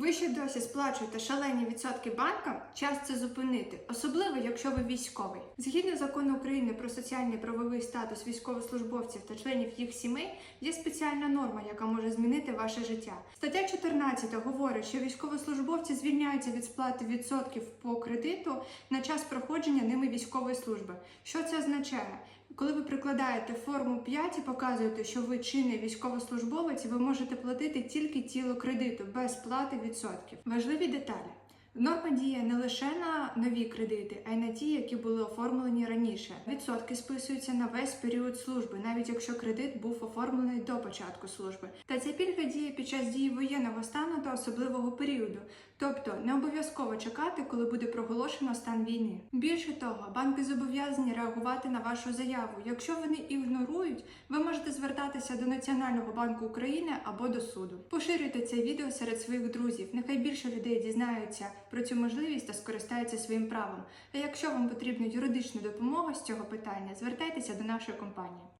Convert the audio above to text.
Ви ще досі сплачуєте шалені відсотки банкам, час це зупинити, особливо якщо ви військовий. Згідно закону України про соціальний правовий статус військовослужбовців та членів їх сімей, є спеціальна норма, яка може змінити ваше життя. Стаття 14 говорить, що військовослужбовці звільняються від сплати відсотків по кредиту на час проходження ними військової служби. Що це означає? Коли ви прикладаєте форму 5 і показуєте, що ви чинний військовослужбовець, ви можете платити тільки тіло кредиту без плати відсотків. Важливі деталі. Норма діє не лише на нові кредити, а й на ті, які були оформлені раніше. Відсотки списуються на весь період служби, навіть якщо кредит був оформлений до початку служби. Та ця пільга діє під час дії воєнного стану та особливого періоду, тобто не обов'язково чекати, коли буде проголошено стан війни. Більше того, банки зобов'язані реагувати на вашу заяву. Якщо вони ігнорують, ви звертатися до Національного банку України або до суду. Поширюйте це відео серед своїх друзів. Нехай більше людей дізнаються про цю можливість та скористаються своїм правом. А якщо вам потрібна юридична допомога з цього питання, звертайтеся до нашої компанії.